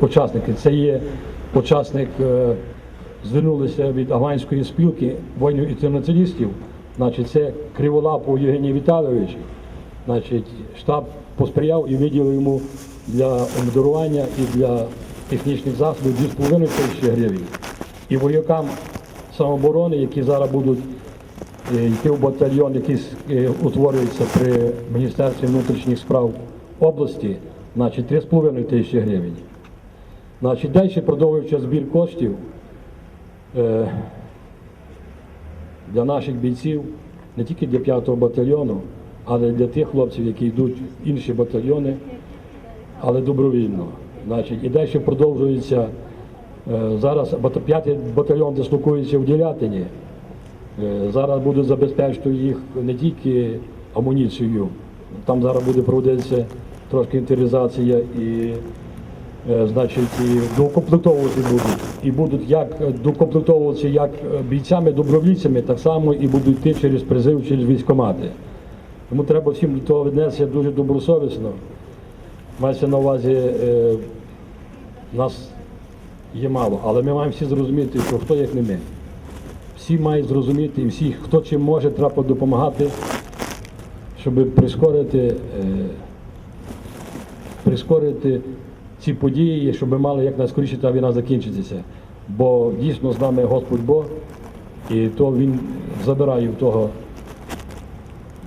учасники. Це є учасник, е, звернулися від Афганської спілки воїнів інтернаціоналістів. Значить, це Криволапов Євгеній Віталійович. Значить, штаб посприяв і виділив йому для обдарування і для технічних засобів 2,5 тисячі гривень. І воякам самооборони, які зараз будуть е, йти в батальйон, який е, утворюється при Міністерстві внутрішніх справ області, значить 3,5 тисячі гривень. Значить, далі продовжуючи збір коштів е, для наших бійців, не тільки для 5-го батальйону, але для тих хлопців, які йдуть в інші батальйони, але добровільно. Значить, і далі продовжується е, зараз 5-й батальйон дислокується в Ділятині. Е, Зараз будуть забезпечити їх не тільки амуніцією, там зараз буде проводитися трошки інтеризація і, значить, і доукомплектовувати будуть. І будуть як е, доукомплектовуватися як е, бійцями, добровольцями, так само і будуть йти через призив, через військкомати. Тому треба всім до того віднесення дуже добросовісно. Мається на увазі, е, нас є мало, але ми маємо всі зрозуміти, що хто як не ми. Всі мають зрозуміти, і всі, хто чим може, треба допомагати, щоб прискорити, е, прискорити ці події, щоб ми мали як найскоріше та війна закінчитися. Бо дійсно з нами Господь Бог, і то Він забирає в того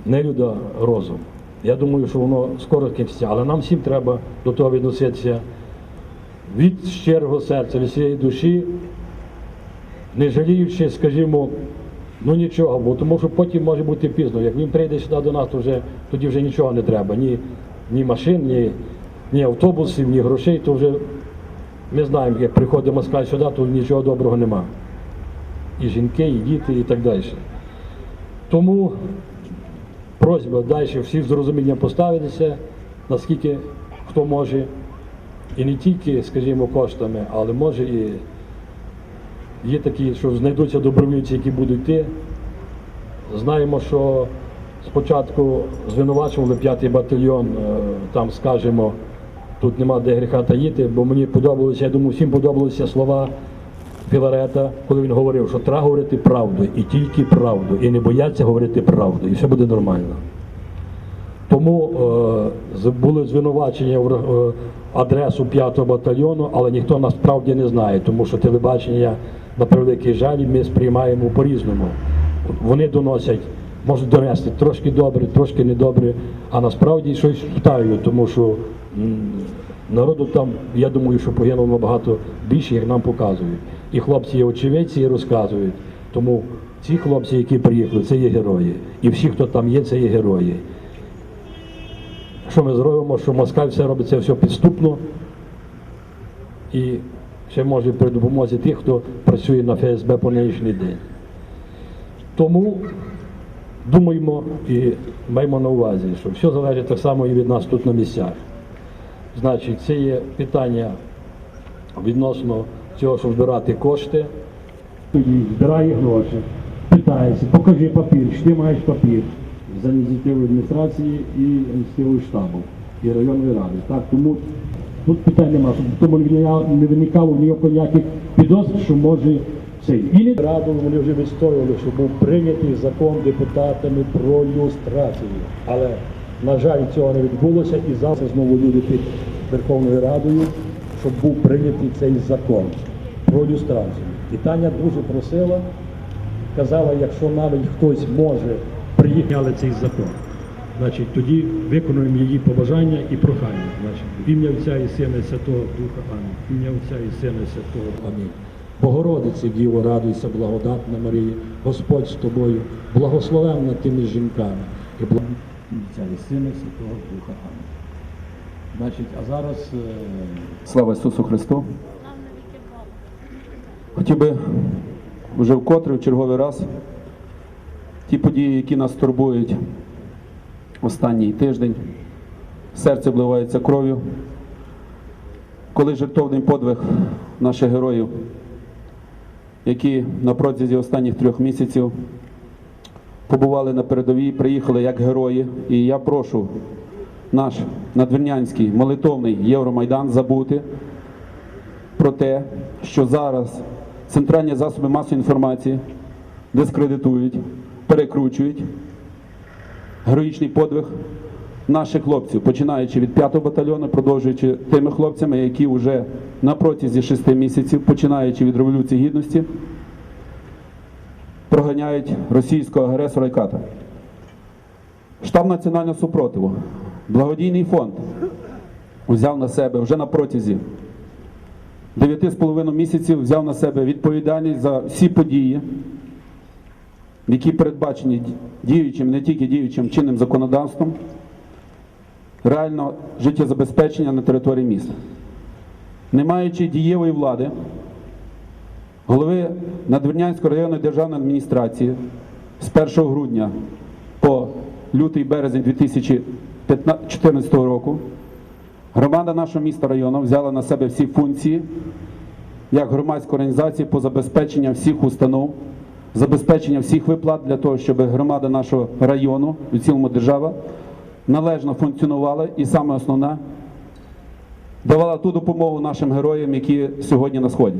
нелюда розум. Я думаю, що воно скоро кінчиться, але нам всім треба до того відноситися від щирого серця, від всієї душі, не жаліючи, скажімо, ну нічого, бо тому що потім може бути пізно. Як він прийде сюди до нас, то вже тоді вже нічого не треба. Ні, ні машин, ні, ні автобусів, ні грошей, то вже ми знаємо, як приходить москаль сюди, то нічого доброго нема. І жінки, і діти, і так далі. Тому просьба далі всіх з розумінням поставитися, наскільки хто може, і не тільки, скажімо, коштами, але може і є такі, що знайдуться добровольці, які будуть йти. Знаємо, що спочатку звинувачували п'ятий батальйон, е, там скажемо, тут нема де гріха таїти, бо мені подобалося, я думаю, всім подобалися слова Філарета, коли він говорив, що треба говорити правду і тільки правду, і не бояться говорити правду, і все буде нормально. Тому е, були звинувачення в е, адресу 5-го батальйону, але ніхто насправді не знає, тому що телебачення, на превеликий жаль, ми сприймаємо по-різному. Вони доносять, можуть донести трошки добре, трошки недобре, а насправді щось втають, тому що народу там, я думаю, що погинуло набагато більше, як нам показують. І хлопці є очевидці і розказують. Тому ці хлопці, які приїхали, це є герої. І всі, хто там є, це є герої. Що ми зробимо, що москаль все робить це все підступно і ще може при допомозі тих, хто працює на ФСБ по нинішній день. Тому думаємо і маємо на увазі, що все залежить так само і від нас тут на місцях. Значить, це є питання відносно цього, щоб збирати кошти. Тоді збирає гроші, питається, покажи папір, чи ти маєш папір за ініціативою адміністрації і ініціативою штабу і районної ради. Так, тому тут питань немає, щоб тому не виникало- не виникало ніяких підозр, що може цей. І не раду вони вже відстоювали, що був прийнятий закон депутатами про люстрацію. Але, на жаль, цього не відбулося і завтра знову люди під Верховною Радою, щоб був прийнятий цей закон про люстрацію. І Таня дуже просила, казала, якщо навіть хтось може приїхати цей закон, значить тоді виконуємо її побажання і прохання. Значить, ім'я Отця і Сина Святого Духа Амінь. Ім'я Отця і Сина Святого Амінь. Богородиці, Діво, радуйся, благодатна Марія, Господь з тобою, благословенна ти між жінками, і благо Отця і Сина і Святого Духа Амінь. Значить, а зараз е, Слава Ісусу Христу! Хотів би вже вкотре, в черговий раз, ті події, які нас турбують останній тиждень, серце вливається кров'ю, коли жертовний подвиг наших героїв, які на протязі останніх трьох місяців побували на передовій, приїхали як герої. І я прошу наш надвірнянський молитовний Євромайдан забути про те, що зараз центральні засоби масової інформації дискредитують, перекручують героїчний подвиг наших хлопців, починаючи від 5-го батальйону, продовжуючи тими хлопцями, які вже на протязі 6 місяців, починаючи від Революції Гідності, проганяють російського агресора і ката. Штаб національного супротиву, благодійний фонд взяв на себе вже на протязі 9,5 місяців взяв на себе відповідальність за всі події, які передбачені діючим, не тільки діючим чинним законодавством, реально життєзабезпечення на території міста. Не маючи дієвої влади, голови Надвірнянської районної державної адміністрації з 1 грудня по лютий березень 2014 року громада нашого міста району взяла на себе всі функції як громадської організації по забезпеченню всіх установ, забезпечення всіх виплат для того, щоб громада нашого району і в цілому держава належно функціонувала і саме основне давала ту допомогу нашим героям, які сьогодні на сході.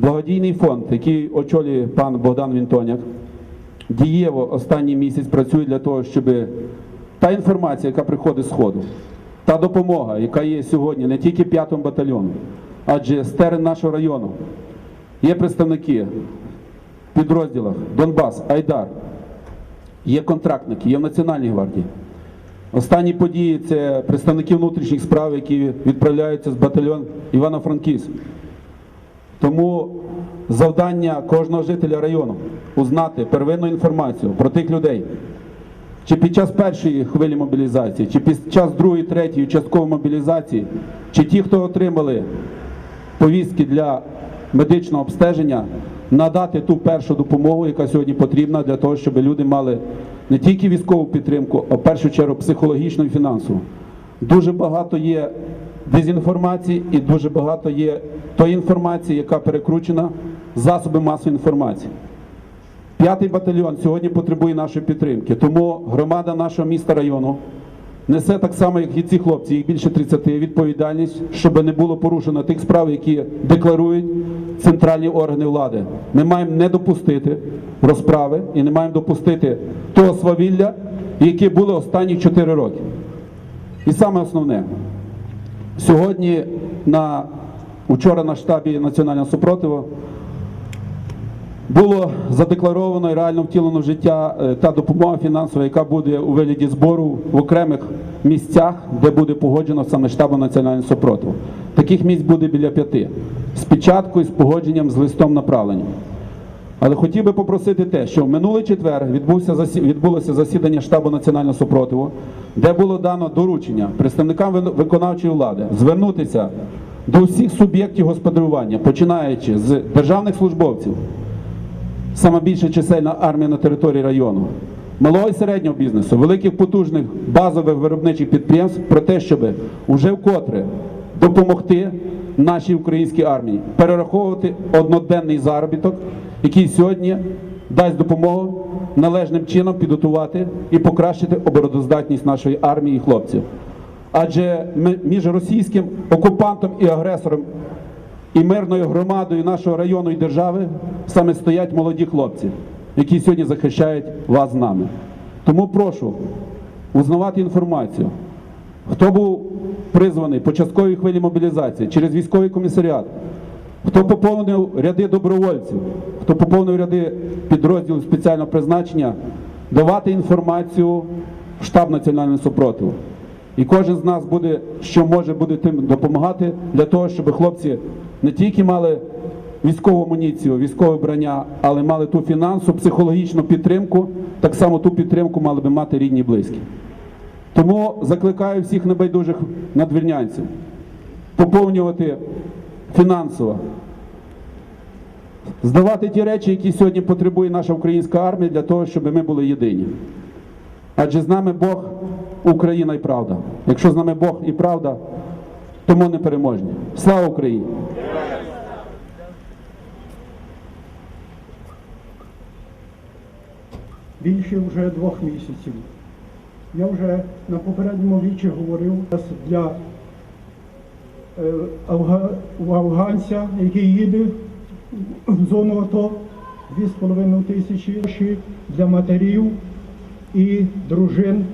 Благодійний фонд, який очолює пан Богдан Вінтоняк, дієво останній місяць працює для того, щоб та інформація, яка приходить з Сходу, та допомога, яка є сьогодні не тільки 5-му батальйону, адже з терен нашого району є представники в підрозділах Донбас, Айдар, є контрактники, є в Національній гвардії. Останні події це представники внутрішніх справ, які відправляються з батальйон Івано-Франківськ. Тому завдання кожного жителя району узнати первинну інформацію про тих людей, чи під час першої хвилі мобілізації, чи під час другої, третьої часткової мобілізації, чи ті, хто отримали повістки для медичного обстеження, надати ту першу допомогу, яка сьогодні потрібна для того, щоб люди мали не тільки військову підтримку, а в першу чергу психологічну і фінансову. Дуже багато є дезінформації і дуже багато є тої інформації, яка перекручена засоби масової інформації. П'ятий батальйон сьогодні потребує нашої підтримки. Тому громада нашого міста району несе так само, як і ці хлопці, їх більше 30, відповідальність, щоб не було порушено тих справ, які декларують центральні органи влади. Ми маємо не допустити розправи і не маємо допустити того свавілля, яке було останні 4 роки. І саме основне, сьогодні на учора на штабі національного супротиву було задекларовано і реально втілено життя е, та допомога фінансова, яка буде у вигляді збору в окремих місцях, де буде погоджено саме штабом національного супротиву. Таких місць буде біля п'яти. Спочатку і з погодженням з листом направлення. Але хотів би попросити те, що в минулий четвер відбувся відбулося засідання штабу національного супротиву, де було дано доручення представникам виконавчої влади звернутися до всіх суб'єктів господарювання, починаючи з державних службовців, саме більша чисельна армія на території району, малого і середнього бізнесу, великих потужних базових виробничих підприємств про те, щоб уже вкотре допомогти нашій українській армії перераховувати одноденний заробіток, який сьогодні дасть допомогу належним чином підготувати і покращити обороноздатність нашої армії і хлопців. Адже між російським окупантом і агресором і мирною громадою нашого району і держави саме стоять молоді хлопці, які сьогодні захищають вас з нами. Тому прошу узнавати інформацію, хто був призваний по частковій хвилі мобілізації через військовий комісаріат, хто поповнив ряди добровольців, хто поповнив ряди підрозділів спеціального призначення, давати інформацію в штаб національного супротиву. І кожен з нас буде, що може, буде тим допомагати для того, щоб хлопці не тільки мали військову амуніцію, військове брання, але мали ту фінансову, психологічну підтримку, так само ту підтримку мали би мати рідні і близькі. Тому закликаю всіх небайдужих надвірнянців поповнювати фінансово, здавати ті речі, які сьогодні потребує наша українська армія, для того, щоб ми були єдині. Адже з нами Бог, Україна і правда. Якщо з нами Бог і правда, то ми не переможні. Слава Україні! більше вже двох місяців. Я вже на попередньому вічі говорив для у афганця, який їде в зону АТО, 2,5 тисячі для матерів і дружин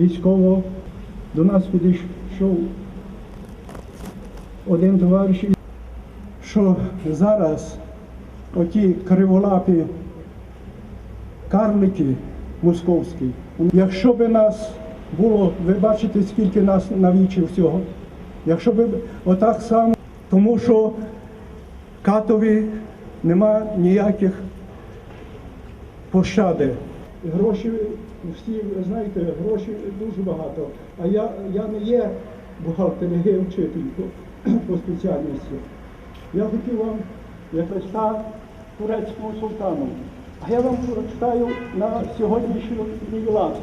військово. До нас підійшов один товариш, що зараз оті криволапі карлики московські, якщо би нас було, ви бачите, скільки нас навічив всього, якщо би отак само, тому що катові нема ніяких пощади. Гроші всі, знаєте, гроші дуже багато. А я, я не є бухгалтер, я є вчитель по, по спеціальності. Я хотів вам, я прочитав турецькому султану, а я вам прочитаю на сьогоднішній лад.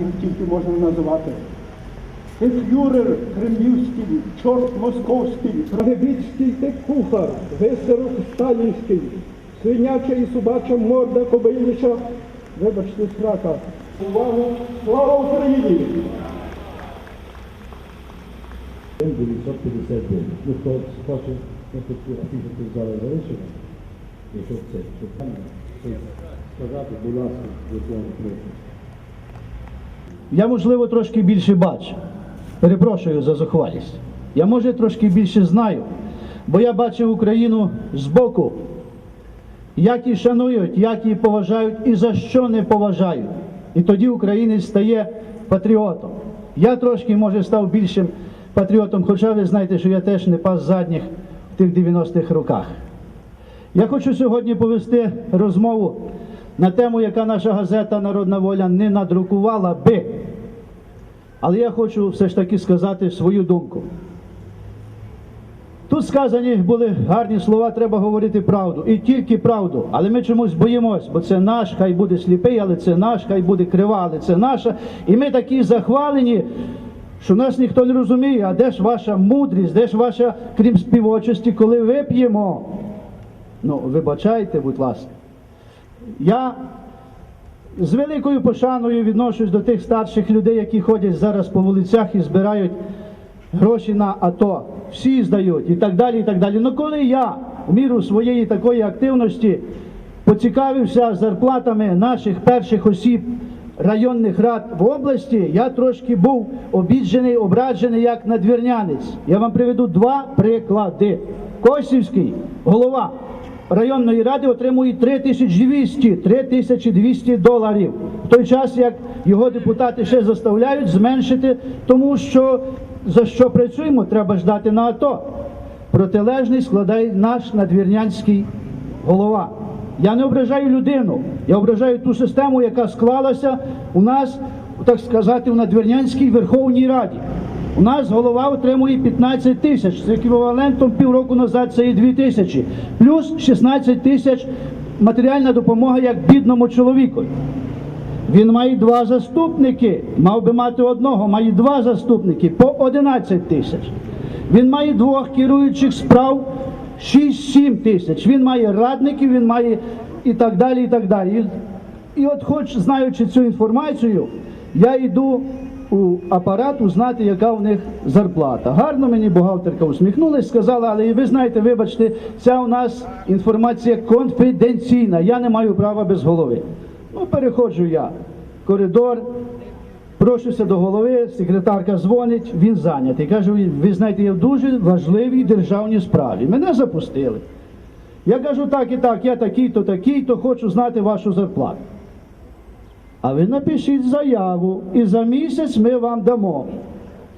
Їх тільки можна називати. Ти фюрер кремлівський, чорт московський, прогибіцький ти кухар, висерок сталінський, свиняча і собача морда кобиляча, вибачте, срака. Увагу, слава Україні! 959. Ну, хто хоче, ну, тут афішу взяли залишити, якщо це, щоб там сказати, будь ласка, до цього прошу. Я, можливо, трошки більше бачу. Перепрошую за зухвалість. Я, може, трошки більше знаю, бо я бачив Україну збоку, як її шанують, як її поважають і за що не поважають. І тоді українець стає патріотом. Я трошки, може, став більшим патріотом, хоча ви знаєте, що я теж не пас задніх в тих 90-х роках. Я хочу сьогодні повести розмову на тему, яка наша газета Народна воля не надрукувала би. Але я хочу все ж таки сказати свою думку. Тут сказані були гарні слова, треба говорити правду. І тільки правду. Але ми чомусь боїмось, бо це наш, хай буде сліпий, але це наш, хай буде крива, але це наша. І ми такі захвалені, що нас ніхто не розуміє, а де ж ваша мудрість, де ж ваша, крім співочості, коли вип'ємо? Ну, вибачайте, будь ласка. Я з великою пошаною відношусь до тих старших людей, які ходять зараз по вулицях і збирають гроші на АТО. Всі здають і так далі. і так далі. Ну коли я в міру своєї такої активності поцікавився зарплатами наших перших осіб районних рад в області, я трошки був обіджений, обраджений як надвірнянець. Я вам приведу два приклади. Косівський голова районної ради отримує 3200, 3200 доларів. В той час, як його депутати ще заставляють зменшити, тому що за що працюємо, треба ждати на АТО. Протилежний складає наш надвірнянський голова. Я не ображаю людину, я ображаю ту систему, яка склалася у нас, так сказати, у надвірнянській Верховній Раді. У нас голова отримує 15 тисяч, з еквівалентом півроку назад це і 2 тисячі, плюс 16 тисяч матеріальна допомога як бідному чоловіку. Він має два заступники, мав би мати одного, має два заступники по 11 тисяч. Він має двох керуючих справ 6-7 тисяч. Він має радників, він має і так далі. І так далі. І, от, хоч знаючи цю інформацію, я йду у апарат узнати, яка в них зарплата. Гарно мені бухгалтерка усміхнулась, сказала, але ви знаєте, вибачте, ця у нас інформація конфіденційна. Я не маю права без голови. Ну, переходжу я коридор, прошуся до голови, секретарка дзвонить, він зайнятий. Кажу, ви знаєте, я в дуже важливій державній справі. Мене запустили. Я кажу, так і так, я такий-то, такий-то, хочу знати вашу зарплату. А ви напишіть заяву, і за місяць ми вам дамо.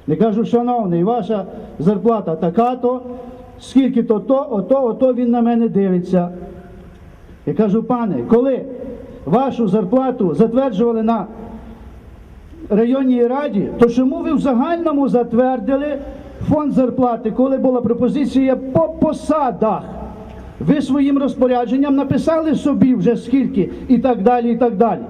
Я кажу, шановний, ваша зарплата така-то, скільки то то, ото, ото він на мене дивиться. Я кажу, пане, коли вашу зарплату затверджували на районній раді, то чому ви в загальному затвердили фонд зарплати, коли була пропозиція по посадах? Ви своїм розпорядженням написали собі вже скільки і так далі, і так далі.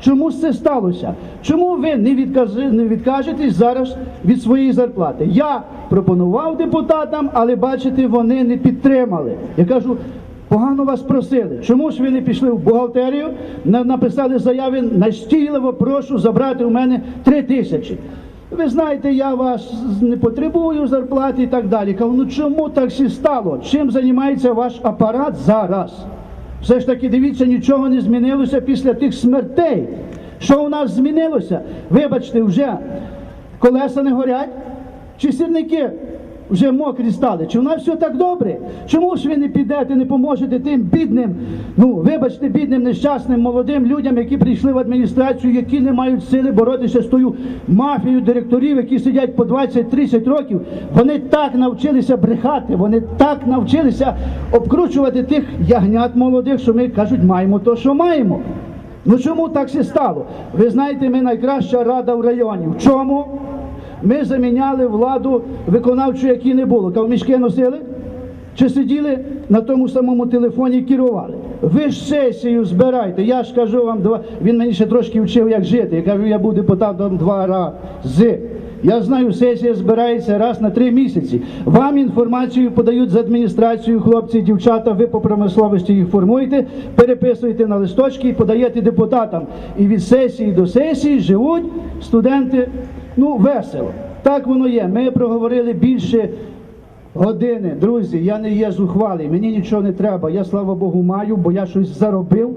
Чому це сталося? Чому ви не, відкажи, не відкажетесь зараз від своєї зарплати? Я пропонував депутатам, але бачите, вони не підтримали. Я кажу, погано вас просили. Чому ж ви не пішли в бухгалтерію, на- написали заяви, настійливо прошу забрати у мене три тисячі. Ви знаєте, я вас не потребую зарплати і так далі. Кажу, ну чому так всі стало? Чим займається ваш апарат зараз? Все ж таки, дивіться, нічого не змінилося після тих смертей. Що у нас змінилося? Вибачте, вже колеса не горять, чи сірники вже мокрі стали? Чи у нас все так добре? Чому ж ви не підете, не поможете тим бідним, ну вибачте, бідним, нещасним молодим людям, які прийшли в адміністрацію, які не мають сили боротися з тою мафією директорів, які сидять по 20-30 років. Вони так навчилися брехати, вони так навчилися обкручувати тих ягнят молодих, що ми кажуть, маємо то, що маємо. Ну чому так все стало? Ви знаєте, ми найкраща рада в районі. В чому? Ми заміняли владу виконавчу, які не було. Та в мішки носили? Чи сиділи на тому самому телефоні і керували? Ви ж сесію збирайте. Я ж кажу вам два. Він мені ще трошки вчив, як жити. Я кажу, я був депутатом два рази. Я знаю, сесія збирається раз на три місяці. Вам інформацію подають з адміністрацією, хлопці, дівчата. Ви по промисловості їх формуєте, переписуєте на листочки і подаєте депутатам. І від сесії до сесії живуть студенти. Ну, весело. Так воно є. Ми проговорили більше години. Друзі, я не є зухвалий, мені нічого не треба. Я, слава Богу, маю, бо я щось заробив.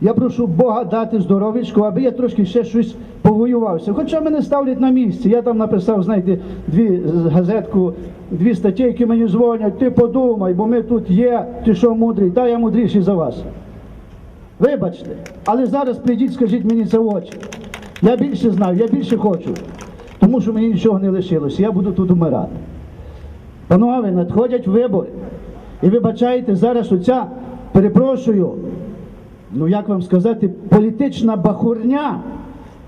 Я прошу Бога дати здоров'ячку, аби я трошки ще щось повоювався. Хоча мене ставлять на місці. Я там написав, знаєте, дві газетку, дві статті, які мені дзвонять. Ти подумай, бо ми тут є. Ти що мудрий? Та я мудріший за вас. Вибачте, але зараз прийдіть, скажіть мені це в очі. Я більше знаю, я більше хочу, тому що мені нічого не лишилося. Я буду тут умирати. Панове, надходять вибори. І вибачайте, зараз оця, перепрошую, ну як вам сказати, політична бахурня,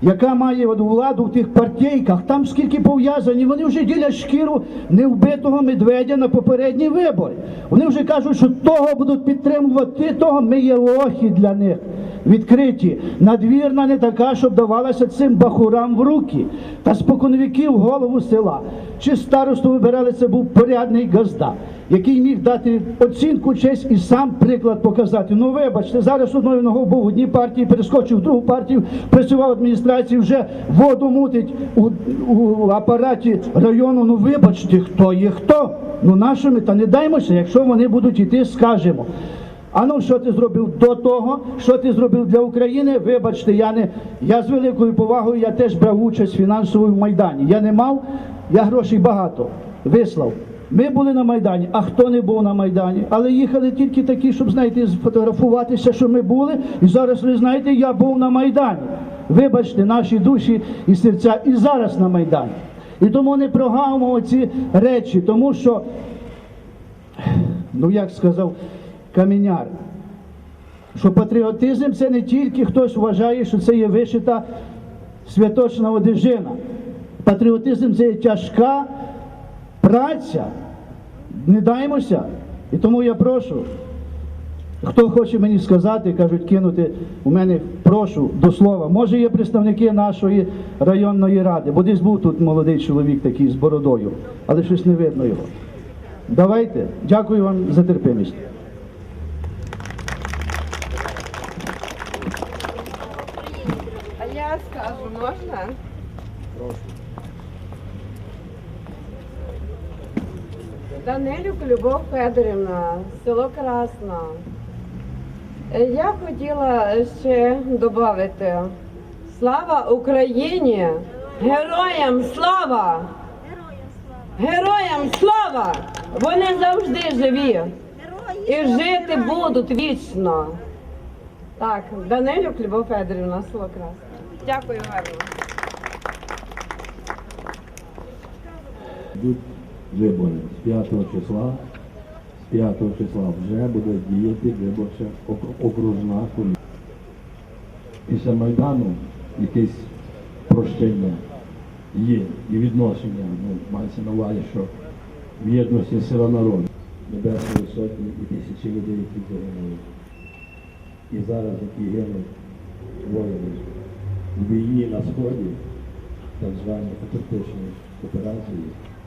яка має от владу в тих партійках, там скільки пов'язані, вони вже ділять шкіру невбитого медведя на попередні вибори. Вони вже кажуть, що того будуть підтримувати, того ми є лохи для них. Відкриті. Надвірна не така, щоб давалася цим бахурам в руки. Та споконвіків голову села. Чи старосту вибирали, це був порядний газда, який міг дати оцінку честь і сам приклад показати. Ну вибачте, зараз одною ногою був в одній партії, перескочив в другу партію, працював в адміністрації, вже воду мутить у, у апараті району. Ну вибачте, хто є хто? Ну нашими та не даймося, якщо вони будуть іти, скажемо. А ну що ти зробив до того? Що ти зробив для України? Вибачте, я не я з великою повагою я теж брав участь фінансово в Майдані. Я не мав, я грошей багато вислав. Ми були на Майдані, а хто не був на Майдані? Але їхали тільки такі, щоб знаєте, сфотографуватися, що ми були. І зараз ви знаєте, я був на Майдані. Вибачте, наші душі і серця і зараз на Майдані. І тому не прогавимо ці речі, тому що ну як сказав каменяр, що патріотизм це не тільки хтось вважає, що це є вишита святочна одежина. Патріотизм це є тяжка праця. Не даймося. І тому я прошу, хто хоче мені сказати, кажуть, кинути у мене, прошу до слова. Може, є представники нашої районної ради, бо десь був тут молодий чоловік такий з бородою, але щось не видно його. Давайте, дякую вам за терпимість. А я скажу, можна? Данилюк Любов Федорівна, село Красна. Е, Я хотіла ще додати. Слава Україні! Героям слава! Героям слава! Вони завжди живі і жити будуть вічно. Так, Данилюк Любов Федорівна, село Красне. Дякую гарно. Вибори з 5 числа. З 5 числа вже буде діяти виборча окружна комісія. Після Майдану якесь прощення є і відношення. Ну, мається на увазі, що в єдності сила народу. Небесної сотні і тисячі людей, які загинули. І зараз, які гинуть воїни в війні на сході, так звані патріотичні операції,